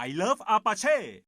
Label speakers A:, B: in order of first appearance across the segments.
A: I love Apache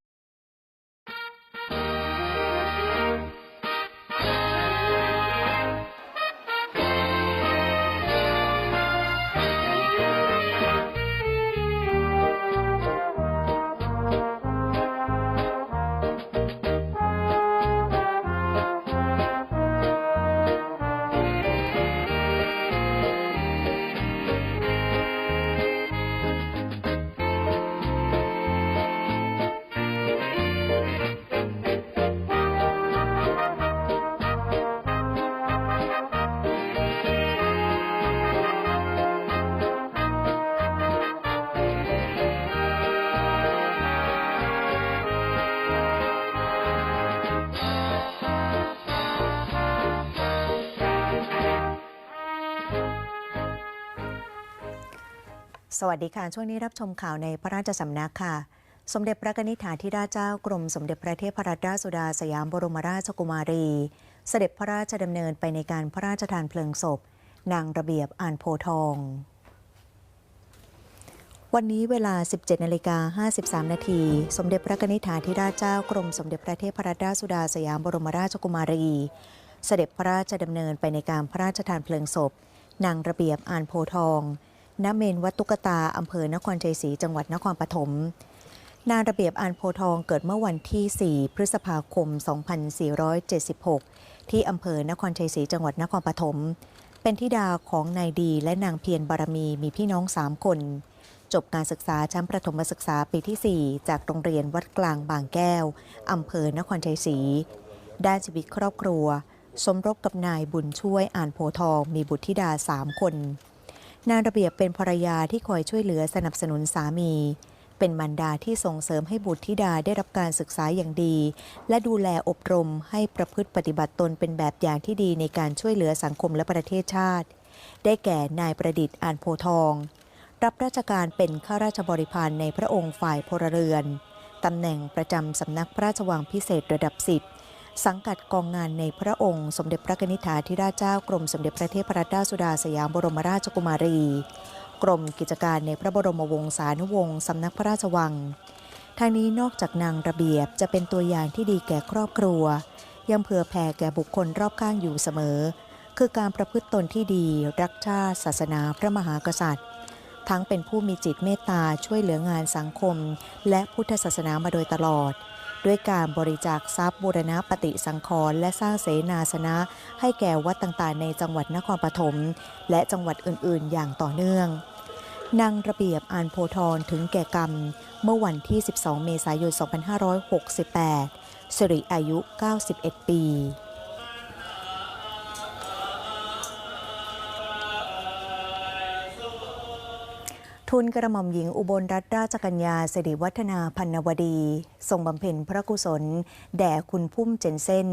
B: สวัสดีค่ะ ช่วงนี้รับชมข่าวในพระราชสำนักค่ะ สมเด็จพระนิธิฐาธิราชเจ้ากรมสมเด็จพระเทพรัตนราชสุดาสยามบรมราชกุมารี เสด็จพระราชดำเนินไปในการพระราชทานเพลิงศพ นางระเบียบอ่านโพทอง วันนี้เวลา 17นาฬิกา53 นาทีสมเด็จพระนิธิฐาธิราชเจ้ากรมสมเด็จพระเทพรัตนราชสุดาสยามบรมราชกุมารี เสด็จพระราชดำเนินไปในการพระราชทานเพลิงศพ นางระเบียบอ่านโพทอง ณเมนวัดตุกตาอำเภอนครชัยศรีจังหวัดนครปฐมนางระเบียบอ่านโพทองเกิดเมื่อวันที่ 4 พฤษภาคม 2476 ที่อำเภอนครชัยศรีจังหวัดนครปฐม เป็นธิดาของนายดีและนางเพียรบารมีมีพี่น้อง 3 คน จบการศึกษาชั้นประถมศึกษาปีที่ 4 จากโรงเรียนวัดกลางบางแก้ว อำเภอนครชัยศรี ด้านชีวิตครอบครัว สมรบกับนายบุญช่วยอ่านโพทองมีบุตรธิดา 3 คน นางระเบียบเป็นภรรยาที่คอยช่วยเหลือสนับสนุนสามี เป็นมารดาที่ส่งเสริมให้บุตรธิดาได้รับการศึกษาอย่างดี และดูแลอบรมให้ประพฤติปฏิบัติตนเป็นแบบอย่างที่ดีในการช่วยเหลือสังคมและประเทศชาติ ได้แก่นายประดิษฐ์อ่านโพทอง รับราชการเป็นข้าราชบริพารในพระองค์ฝ่ายพลเรือนตำแหน่งประจำสำนักพระราชวังพิเศษระดับสิบ สังกัดกองงานในพระองค์ สมเด็จพระนิธิาธิราชเจ้ากรมสมเด็จพระเทพรัตนราชสุดาสยามบรมราชกุมารี กรมกิจการในพระบรมวงศานุวงศ์สำนักพระราชวังทางนี้นอกจากนางระเบียบจะเป็นตัวอย่างที่ดีแก่ครอบครัว ยังเผื่อแผ่แก่บุคคลรอบข้างอยู่เสมอ คือการประพฤติตนที่ดี รักชาติศาสนาพระมหากษัตริย์ ทั้งเป็นผู้มีจิตเมตตาช่วยเหลืองานสังคม และพุทธศาสนามาโดยตลอด ด้วยการบริจาคทรัพย์บูรณะปฏิสังขรณ์และสร้างเสนาสนะ ให้แก่วัดต่างๆ ในจังหวัดนครปฐมและจังหวัดอื่นๆ อย่างต่อเนื่องนางระเบียบอานโพธรถึงแก่กรรม เมื่อวันที่ 12 เมษายน 2568 สิริอายุ 91 ปี ทุนกระหม่อมหญิงอุบลรัตนราชกัญญาสิริวัฒนาพันนวดี ทรงบำเพ็ญพระกุศล แด่คุณพุ่มเจนเซ่น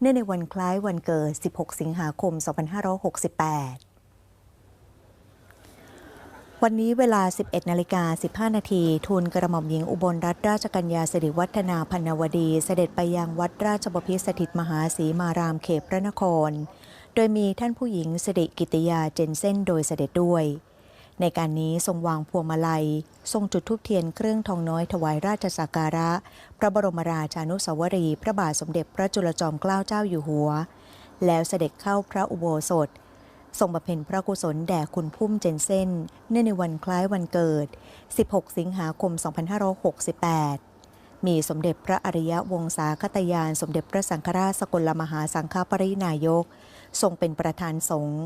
B: เนื่องในวันคล้ายวันเกิด 16 สิงหาคม 2568วันนี้เวลา 11 นาฬิกา 15 นาที ทูลกระหม่อมหญิงอุบลรัตนราชกัญญาสิริวัฒนาพันนวดี เสด็จไปยังวัดราชบพิตรสถิตมหาศีมารามเขตพระนคร โดยมีท่านผู้หญิงสิริกิติยาเจนเซนโดยเสด็จด้วย ในการนี้ทรงวางพวงมาลัย ทรงจุดธูปเทียนเครื่องทองน้อยถวายราชสักการะ พระบรมราชานุสาวรีย์พระบาทสมเด็จพระจุลจอมเกล้าเจ้าอยู่หัว แล้วเสด็จเข้าพระอุโบสถ ทรงบำเพ็ญพระกุศลแด่คุณพุ่มเจนเซนเนื่องในวันคล้ายวันเกิด 16 สิงหาคม 2568มีสมเด็จพระอริยวงศาคตยาน สมเด็จพระสังฆราชสกลมหาสังฆปรินายก ทรงเป็นประธานสงฆ์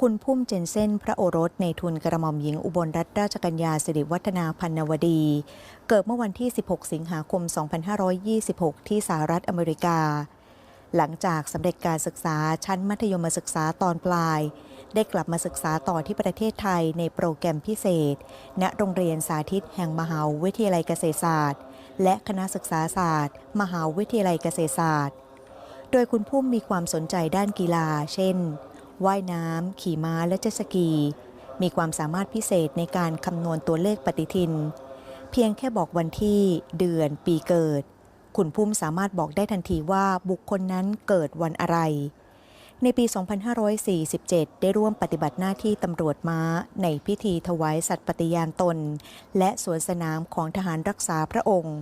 B: คุณพุ่มเจนเซนพระโอรสในทุนกระหม่อมหญิงอุบลรัตนราชกัญญาสิริวัฒนาพันนวดี เกิดเมื่อวันที่ 16 สิงหาคม 2526 ที่สหรัฐอเมริกา หลังจากสำเร็จการศึกษาชั้นมัธยมศึกษาตอนปลาย ได้กลับมาศึกษาต่อที่ประเทศไทยในโปรแกรมพิเศษ ณโรงเรียนสาธิตแห่งมหาวิทยาลัยเกษตรศาสตร์ และคณะศึกษาศาสตร์ มหาวิทยาลัยเกษตรศาสตร์ โดยคุณพุ่มมีความสนใจด้านกีฬา เช่น ว่ายน้ำ ขี่ม้าและเจ็ตสกี มีความสามารถพิเศษในการคำนวณตัวเลขปฏิทิน เพียงแค่บอกวันที่ เดือน ปีเกิด คุณพุ่มสามารถบอกได้ทันทีว่าบุคคลนั้นเกิดวันอะไร ในปี 2547 ได้ร่วมปฏิบัติหน้าที่ตำรวจม้า ในพิธีถวายสัตย์ปฏิญาณตน และสวนสนามของทหารรักษาพระองค์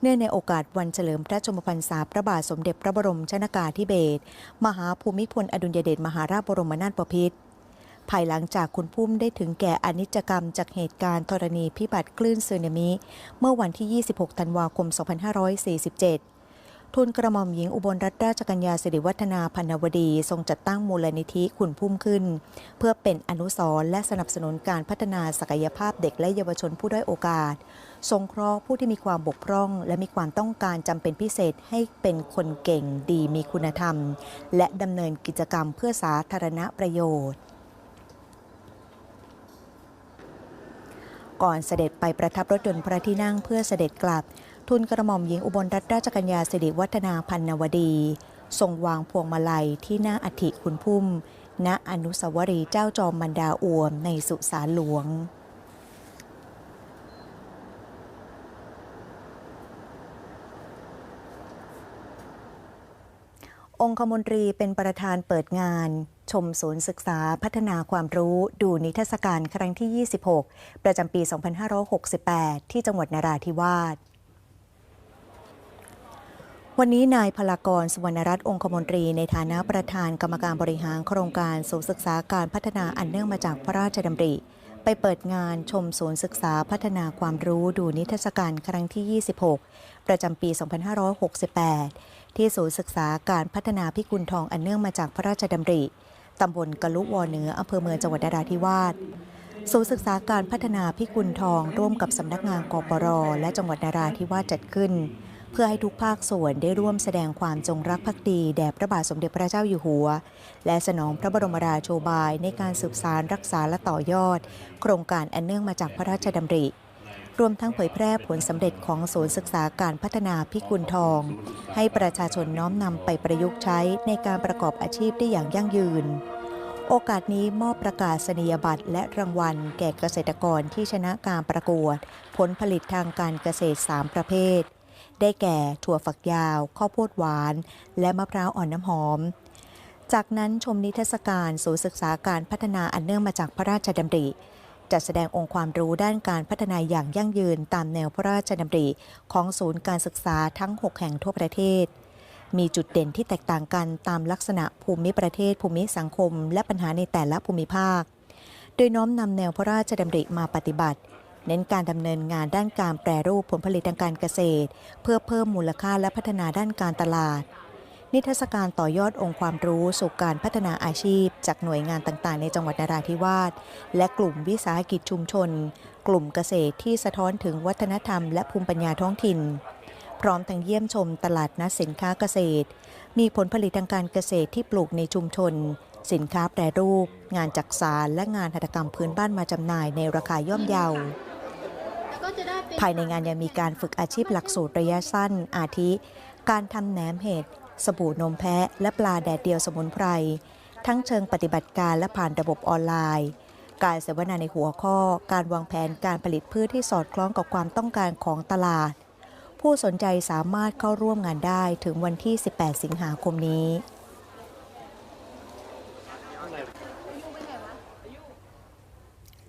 B: เนื่องในโอกาสวันเฉลิมพระชนมพรรษาพระบาทสมเด็จพระบรมชนากาธิเบศร มหาภูมิพลอดุลยเดชมหาราชบรมนาถบพิตรภายหลังจากคุณพุ่มได้ถึงแก่อนิจกรรมจากเหตุการณ์ธรณีพิบัติคลื่นสึนามิ เมื่อวันที่ 26 ธันวาคม 2547 ทุนกระหม่อมหญิงอุบลรัตนราชกัญญาสิริวัฒนาพันวดี ทรงจัดตั้งมูลนิธิคุณพุ่มขึ้น เพื่อเป็นอนุสรณ์และสนับสนุนการพัฒนาศักยภาพเด็กและเยาวชนผู้ด้อยโอกาสสงเคราะห์ผู้ที่มีความบกพร่อง และมีความต้องการจำเป็นพิเศษให้เป็นคนเก่งดีมีคุณธรรม และดำเนินกิจกรรมเพื่อสาธารณประโยชน์ก่อนเสด็จไปประทับรถยนต์พระที่นั่งเพื่อเสด็จกลับ ทุนกระหม่อมหญิงอุบลรัตนราชกัญญาสิริวัฒนาพันนวดี ทรงวางพวงมาลัยที่หน้าอัฐิคุณพุ่ม ณอนุสาวรีย์เจ้าจอมมันดาอวมในสุสานหลวงองคมนตรีเป็นประธานเปิดงาน ชมศูนย์ศึกษาพัฒนาความรู้ดูนิทรรศการครั้งที่ 26 ประจำปี 2568 ที่จังหวัดนราธิวาส วันนี้นายพลากรสวรรณรัตน์องคมนตรีในฐานะประธานกรรมการบริหารโครงการศูนย์ศึกษาการพัฒนาอันเนื่องมาจากพระราชดำริ ไปเปิดงานชมศูนย์ศึกษาพัฒนาความรู้ดูนิทรรศการครั้งที่ 26 ประจำปี 2568 ที่ศูนย์ศึกษาการพัฒนาพิกุลทองอันเนื่องมาจากพระราชดำริ ตำบลกะลุวอเหนืออำเภอเมืองจังหวัดนราธิวาสศูนย์ศึกษาการพัฒนาพิกุลทองร่วมกับสำนักงานกปรและจังหวัดนราธิวาสจัดขึ้น เพื่อให้ทุกภาคส่วนได้ร่วมแสดงความจงรักภักดีแด่พระบาทสมเด็จพระเจ้าอยู่หัว และสนองพระบรมราโชบายในการสืบสารรักษาและต่อยอด โครงการอันเนื่องมาจากพระราชดำริ รวมทั้งเผยแพร่ผลสำเร็จของศูนย์ศึกษาการพัฒนาพิกุลทอง ให้ประชาชนน้อมนำไปประยุกต์ใช้ในการประกอบอาชีพได้อย่างยั่งยืนโอกาสนี้มอบประกาศนียบัตรและรางวัล แก่เกษตรกรที่ชนะการประกวด ผลผลิตทางการเกษตร 3 ประเภท ได้แก่ถั่วฝักยาว ข้าวโพดหวาน และมะพร้าวอ่อนน้ำหอม จากนั้นชมนิทรรศการศูนย์ศึกษาการพัฒนาอันเนื่องมาจากพระราชดำริจัดแสดงองค์ความรู้ด้านการพัฒนาอย่างยั่งยืนตามแนวพระราชดำริของศูนย์การศึกษาทั้ง 6 แห่งทั่วประเทศ มีจุดเด่นที่แตกต่างกันตามลักษณะภูมิประเทศ ภูมิสังคม และปัญหาในแต่ละภูมิภาค โดยน้อมนำแนวพระราชดำริมาปฏิบัติ เน้นการดำเนินงานด้านการแปรรูปผลผลิตทางการเกษตร เพื่อเพิ่มมูลค่าและพัฒนาด้านการตลาด นิทรรศการต่อยอดองค์ความรู้สู่การพัฒนาอาชีพ จากหน่วยงานต่างๆ ในจังหวัดนราธิวาสและกลุ่มวิสาหกิจชุมชน กลุ่มเกษตรที่สะท้อนถึงวัฒนธรรมและภูมิปัญญาท้องถิ่น พร้อมทั้งเยี่ยมชมตลาดนัดสินค้าเกษตร มีผลผลิตทางการเกษตรที่ปลูกในชุมชนสินค้าแปรรูป งานจักสารและงานหัตถกรรมพื้นบ้านมาจำหน่ายในราคาย่อมเยา ภายในงานยังมีการฝึกอาชีพหลักสูตรระยะสั้น อาทิ การทำแหนมเห็ด สบู่นมแพะ และปลาแดดเดียวสมุนไพร ทั้งเชิงปฏิบัติการและผ่านระบบออนไลน์ การเสวนาในหัวข้อ การวางแผนการผลิตพืชที่สอดคล้องกับความต้องการของตลาด ผู้สนใจสามารถเข้าร่วมงานได้ถึงวันที่ 18 สิงหาคมนี้